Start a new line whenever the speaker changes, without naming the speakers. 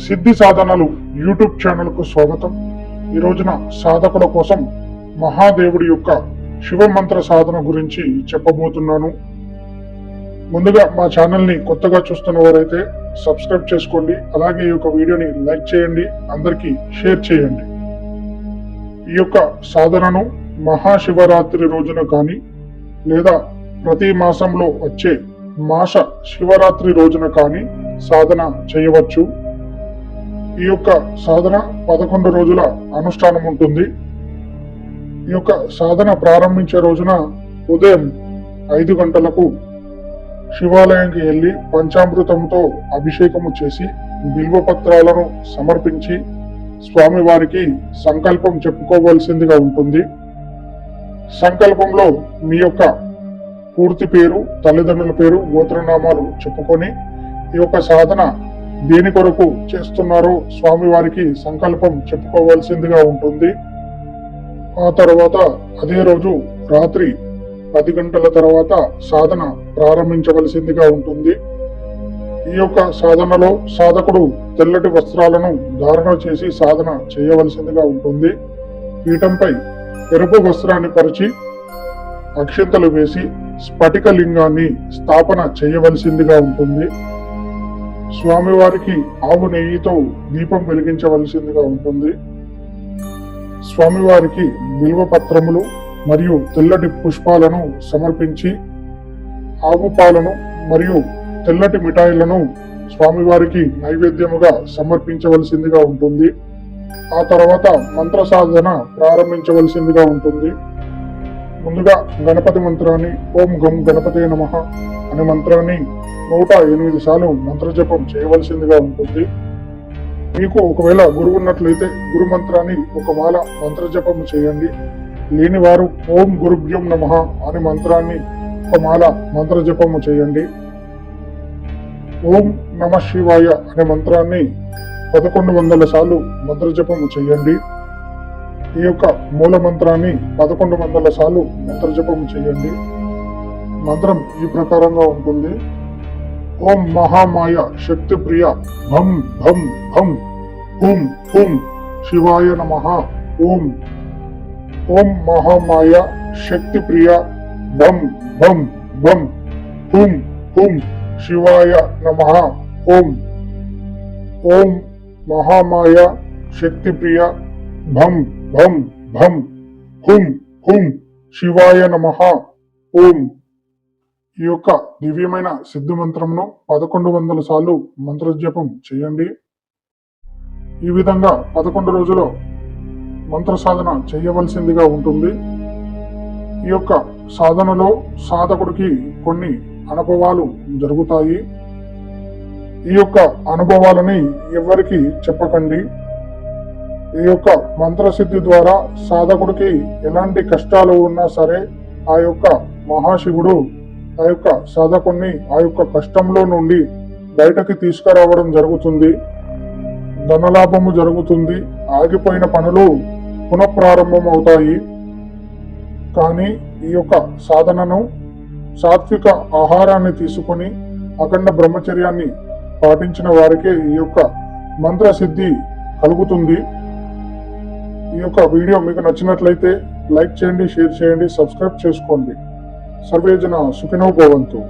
సిద్ధి సాధనలు యూట్యూబ్ ఛానల్కు స్వాగతం. ఈ రోజున సాధకుల కోసం మహాదేవుడి యొక్క శివ మంత్ర సాధన గురించి చెప్పబోతున్నాను. ముందుగా మా ఛానల్ని కొత్తగా చూస్తున్న వారైతే సబ్స్క్రైబ్ చేసుకోండి అలాగే ఈ యొక్క వీడియోని లైక్ చేయండి అందరికీ షేర్ చేయండి. ఈ యొక్క సాధనను మహాశివరాత్రి రోజున కానీ లేదా ప్రతి మాసంలో వచ్చే మాస శివరాత్రి రోజున కానీ సాధన చేయవచ్చు. ఈ యొక్క సాధన పదకొండు రోజుల అనుష్ఠానం ఉంటుంది. ఈ యొక్క సాధన ప్రారంభించే రోజున ఉదయం ఐదు గంటలకు శివాలయానికి వెళ్ళి పంచామృతంతో అభిషేకము చేసి బిల్వపత్రాలను సమర్పించి స్వామివారికి సంకల్పం చెప్పుకోవలసిందిగా ఉంటుంది. సంకల్పంలో మీ యొక్క పూర్తి పేరు తల్లిదండ్రుల పేరు గోత్రనామాలు చెప్పుకొని ఈ యొక్క సాధన దేని కొరకు చేస్తున్నారో స్వామివారికి సంకల్పం చెప్పుకోవాల్సిందిగా ఉంటుంది. ఆ తర్వాత అదే రోజు రాత్రి పది గంటల తర్వాత సాధన ప్రారంభించవలసిందిగా ఉంటుంది. ఈ యొక్క సాధనలో సాధకుడు తెల్లటి వస్త్రాలను ధారణ చేసి సాధన చేయవలసిందిగా ఉంటుంది. పీఠంపై ఎరుపు వస్త్రాన్ని పరిచి అక్షింతలు వేసి స్ఫటిక లింగాన్ని స్థాపన చేయవలసిందిగా ఉంటుంది. స్వామివారికి ఆవు నెయ్యితో దీపం వెలిగించవలసిందిగా ఉంటుంది. స్వామివారికి బిల్వ పత్రములు మరియు తెల్లటి పుష్పాలను సమర్పించి ఆవు పాలను మరియు తెల్లటి మిఠాయిలను స్వామివారికి నైవేద్యముగా సమర్పించవలసిందిగా ఉంటుంది. ఆ తర్వాత మంత్ర సాధన ప్రారంభించవలసిందిగా ఉంటుంది. ముందుగా గణపతి మంత్రాన్ని ఓం గం గణపతే నమ అనే మంత్రాన్ని నూట ఎనిమిది సార్లు మంత్రజపం చేయవలసిందిగా ఉంటుంది. మీకు ఒకవేళ గురువు ఉన్నట్లయితే గురు మంత్రాన్ని ఒక మాల మంత్రజపం చేయండి. లేని వారు ఓం గురుభ్యం నమ అనే మంత్రాన్ని ఒక మాల మంత్రజపము చేయండి. ఓం నమ శివాయ అనే మంత్రాన్ని పదకొండు వందల సార్లు మంత్రజపము చేయండి. ఈ యొక్క మూల మంత్రాన్ని పదకొండు వందల సార్లు మంత్రజపం చేయండి. మంత్రం ఈ ప్రకారంగా ఉంటుంది. ఓం మహామాయ శక్తి ప్రియ భం భం భం హుం హుం శివాయ నమ ఓం. ఓం మహామాయ శక్తి ప్రియ భం భం భం హుం హుం శివాయ నమ ఓం. ఓం మహామాయ శక్తి ప్రియ భం భం భం హుం హుం శివాయ నమ ఓం ఈ యొక్క దివ్యమైన సిద్ధి మంత్రమును పదకొండు వందల సార్లు మంత్రజపం చేయండి. ఈ విధంగా పదకొండు రోజులు మంత్ర సాధన చేయవలసిందిగా ఉంటుంది. ఈ యొక్క సాధనలో సాధకుడికి కొన్ని అనుభవాలు జరుగుతాయి. ఈ యొక్క అనుభవాలని ఎవరికి చెప్పకండి. ఈ యొక్క మంత్రసిద్ధి ద్వారా సాధకుడికి ఎలాంటి కష్టాలు ఉన్నా సరే ఆ యొక్క మహాశివుడు ఆ యొక్క సాధకుణ్ణి ఆ యొక్క కష్టంలో నుండి బయటకి తీసుకురావడం జరుగుతుంది. ధనలాభము జరుగుతుంది. ఆగిపోయిన పనులు పునఃప్రారంభం అవుతాయి కానీ ఈ యొక్క సాధనను సాత్విక ఆహారాన్ని తీసుకొని అఖండ బ్రహ్మచర్యాన్ని పాటించిన వారికే ఈ యొక్క మంత్రసిద్ధి కలుగుతుంది. ఈ యొక్క వీడియో మీకు నచ్చినట్లయితే లైక్ చేయండి షేర్ చేయండి సబ్స్క్రైబ్ చేసుకోండి. సర్వేజన సుఖినో భవంతు.